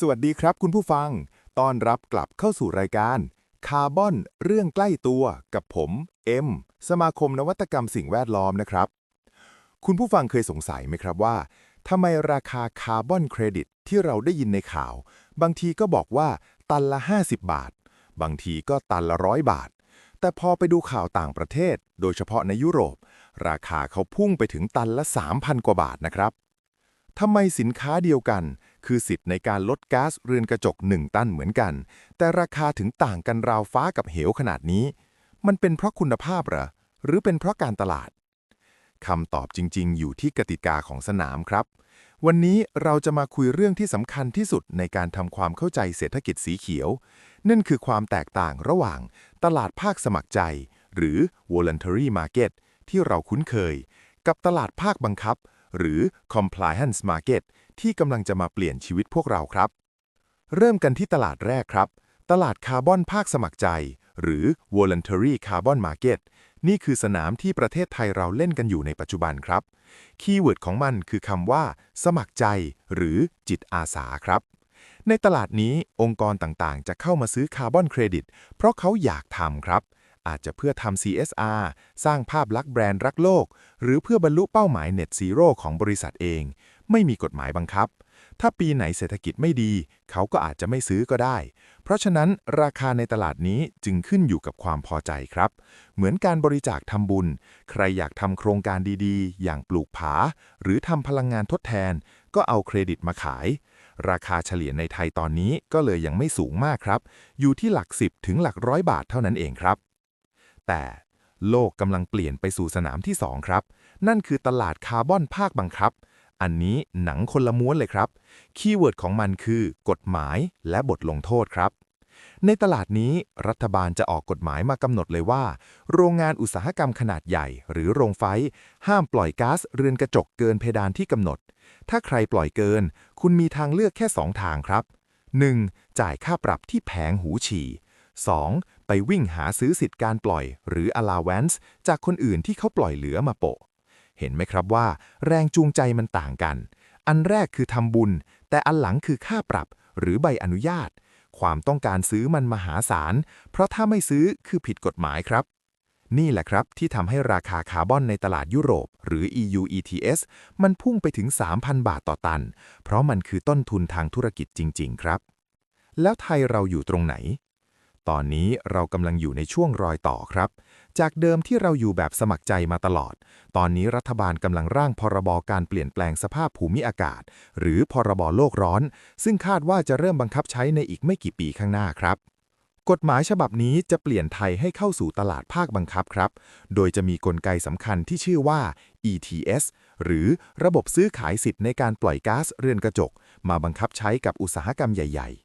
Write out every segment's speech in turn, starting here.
สวัสดีครับคุณผู้ฟัง ต้อนรับกลับเข้าสู่รายการ คาร์บอนเรื่องใกล้ตัวกับผม เอ็ม สมาคมนวัตกรรมสิ่งแวดล้อมนะครับ คุณผู้ฟังเคยสงสัยไหมครับว่าทำไมราคาคาร์บอนเครดิตที่เราได้ยินในข่าว บางทีก็บอกว่าตันละ 50 บาท บางทีก็ตันละร้อยบาท แต่พอไปดูข่าวต่างประเทศ โดยเฉพาะในยุโรป ราคาเขาพุ่งไปถึงตันละ 3,000 กว่าบาทนะครับทำไมสินค้าเดียวกัน คือสิทธิ์ในการลดก๊าซเรือนกระจก 1 ตันเหมือนกัน แต่ราคาถึงต่างกันราวฟ้ากับเหวขนาดนี้ มันเป็นเพราะคุณภาพหรอ หรือเป็นเพราะการตลาดคำตอบจริง ๆ อยู่ที่กติกาของสนามครับ วันนี้เราจะมาคุยเรื่องที่สำคัญที่สุดในการทำความเข้าใจเศรษฐกิจสีเขียว นั่นคือความแตกต่างระหว่างตลาดภาคสมัครใจ หรือ voluntary market ที่เราคุ้นเคย กับตลาดภาคบังคับ หรือ compliance market ที่กำลังจะมาเปลี่ยนชีวิตพวกเราครับ เริ่มกันที่ตลาดแรกครับ ตลาดคาร์บอนภาคสมัครใจ หรือ voluntary carbon market นี่คือสนามที่ประเทศไทยเราเล่นกันอยู่ในปัจจุบันครับ คีย์เวิร์ดของมันคือคำว่า สมัครใจ หรือจิตอาสาครับ ในตลาดนี้องค์กรต่างๆ จะเข้ามาซื้อคาร์บอนเครดิต เพราะเขาอยากทำครับ อาจจะเพื่อทำ CSR สร้างภาพลักษณ์แบรนด์รักโลก หรือเพื่อบรรลุเป้าหมาย Net Zero ของบริษัทเอง ไม่มีกฎหมายบังคับ ถ้าปีไหนเศรษฐกิจไม่ดี เขาก็อาจจะไม่ซื้อก็ได้ เพราะฉะนั้นราคาในตลาดนี้จึงขึ้นอยู่กับความพอใจครับ เหมือนการบริจาคทำบุญ ใครอยากทำโครงการดีๆ อย่างปลูกผา หรือทำพลังงานทดแทน ก็เอาเครดิตมาขาย ราคาเฉลี่ยในไทยตอนนี้ก็เลยยังไม่สูงมากครับ อยู่ที่หลัก10ถึงหลักร้อยบาทเท่านั้นเองครับ แต่โลกกำลังเปลี่ยนไปสู่สนามที่ 2 ครับ นั่นคือตลาดคาร์บอนภาคบังคับ อันนี้หนังคนละม้วนเลยครับ คีย์เวิร์ดของมันคือ กฎหมายและบทลงโทษครับ ในตลาดนี้รัฐบาลจะออกกฎหมายมากำหนดเลยว่า โรงงานอุตสาหกรรมขนาดใหญ่ หรือโรงไฟ ห้ามปล่อยก๊าซเรือนกระจกเกินเพดานที่กำหนด ถ้าใครปล่อยเกิน คุณมีทางเลือกแค่ 2 ทางครับ 1. จ่ายค่าปรับที่แผงหูฉี่ 2. ไปวิ่งหาซื้อสิทธิ์การปล่อย หรือ allowance จากคนอื่นที่เขาปล่อยเหลือมาโปะ เห็นไหมครับว่า แรงจูงใจมันต่างกัน อันแรกคือทำบุญ แต่อันหลังคือค่าปรับหรือใบอนุญาต ความต้องการซื้อมันมหาศาล เพราะถ้าไม่ซื้อคือผิดกฎหมายครับ นี่แหละครับที่ทำให้ราคาคาร์บอนในตลาดยุโรป หรือ EU ETS มันพุ่งไปถึง 3,000 บาทต่อตัน เพราะมันคือต้นทุนทางธุรกิจจริง ๆ ครับ แล้วไทยเราอยู่ตรงไหน ตอนนี้เรากำลังอยู่ในช่วงรอยต่อครับ จากเดิมที่เราอยู่แบบสมัครใจมาตลอด ตอนนี้รัฐบาลกำลังร่างพรบการเปลี่ยนแปลงสภาพภูมิอากาศ หรือพรบโลกร้อน ซึ่งคาดว่าจะเริ่มบังคับใช้ในอีกไม่กี่ปีข้างหน้าครับกฎหมายฉบับนี้จะเปลี่ยนไทยให้เข้าสู่ตลาดภาคบังคับครับ โดยจะมีกลไกสำคัญที่ชื่อว่า ETS หรือระบบซื้อขายสิทธิ์ในการปล่อยก๊าซเรือนกระจก มาบังคับใช้กับอุตสาหกรรมใหญ่ ๆ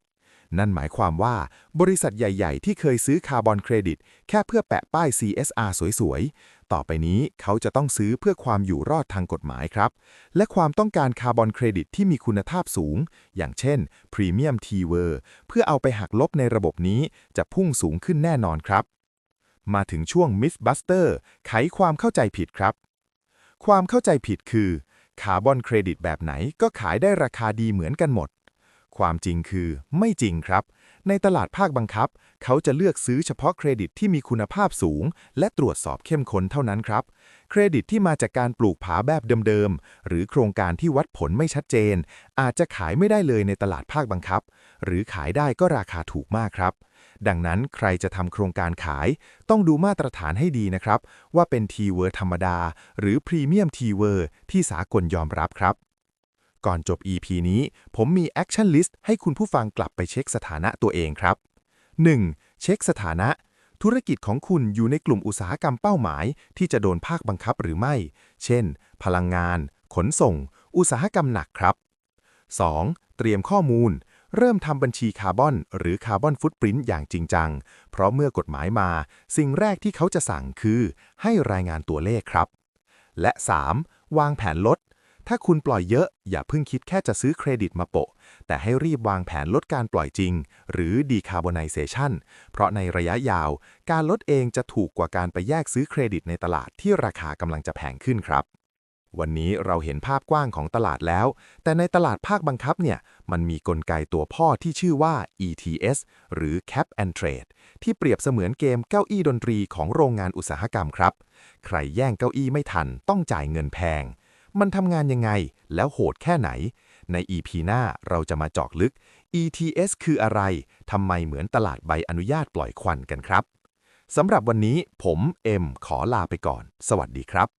นั่นหมายความว่าบริษัทใหญ่ๆ ที่เคยซื้อคาร์บอนเครดิต แค่เพื่อแปะป้าย CSR สวยๆ ต่อไปนี้เขาจะต้องซื้อเพื่อความอยู่รอดทางกฎหมายครับ และความต้องการคาร์บอนเครดิตที่มีคุณภาพสูง อย่างเช่น Premium t w e r เพื่อเอาไปหักลบในระบบนี้จะพุ่งสูงขึ้นแน่นอนครับ มาถึงช่วง Mythbuster ไขความเข้าใจผิดครับ ความเข้าใจผิดคือคาร์บอนเครดิตแบบไหนก็ขายได้ราคาดีเหมือนกันหมด ความจริงคือ ไม่จริงครับ ในตลาดภาคบังคับ เขาจะเลือกซื้อเฉพาะเครดิตที่มีคุณภาพสูง และตรวจสอบเข้มข้นเท่านั้นครับ เครดิตที่มาจากการปลูกผาแบบเดิมๆ หรือโครงการที่วัดผลไม่ชัดเจน อาจจะขายไม่ได้เลยในตลาดภาคบังคับ หรือขายได้ก็ราคาถูกมากครับดังนั้นใครจะทำโครงการขาย ต้องดูมาตรฐานให้ดีนะครับ ว่าเป็นทีเวอร์ธรรมดา หรือพรีเมียมทีเวอร์ที่สากลยอมรับครับ ก่อนจบ EP นี้ ผมมี Action List ให้คุณผู้ฟังกลับไปเช็คสถานะตัวเองครับ 1. เช็คสถานะ ธุรกิจของคุณอยู่ในกลุ่มอุตสาหกรรมเป้าหมาย ที่จะโดนภาคบังคับหรือไม่ เช่น พลังงาน ขนส่ง อุตสาหกรรมหนักครับ 2. เตรียมข้อมูล เริ่มทำบัญชีคาร์บอน หรือคาร์บอนฟุตปรินต์อย่างจริงจัง เพราะเมื่อกฎหมายมา สิ่งแรกที่เขาจะสั่งคือ ให้รายงานตัวเลขครับ และ 3. วางแผนลด ถ้าคุณปล่อยเยอะ อย่าเพิ่งคิดแค่จะซื้อเครดิตมาโปะ แต่ให้รีบวางแผนลดการปล่อยจริง หรือ decarbonization เพราะในระยะยาว การลดเองจะถูกกว่าการไปแยกซื้อเครดิตในตลาดที่ราคากำลังจะแพงขึ้นครับ วันนี้เราเห็นภาพกว้างของตลาดแล้ว แต่ในตลาดภาคบังคับเนี่ยมันมีกลไกตัวพ่อที่ชื่อว่า ETS หรือ Cap and Trade ที่เปรียบเสมือนเกมเก้าอี้ดนตรีของโรงงานอุตสาหกรรมครับ ใครแย่งเก้าอี้ไม่ทันต้องจ่ายเงินแพง มันทำงานยังไง แล้วโหดแค่ไหน ใน EP หน้าเราจะมาเจาะลึก ETS คืออะไร ทำไมเหมือนตลาดใบอนุญาตปล่อยควันกันครับ สำหรับวันนี้ผมเอ็มขอลาไปก่อน สวัสดีครับ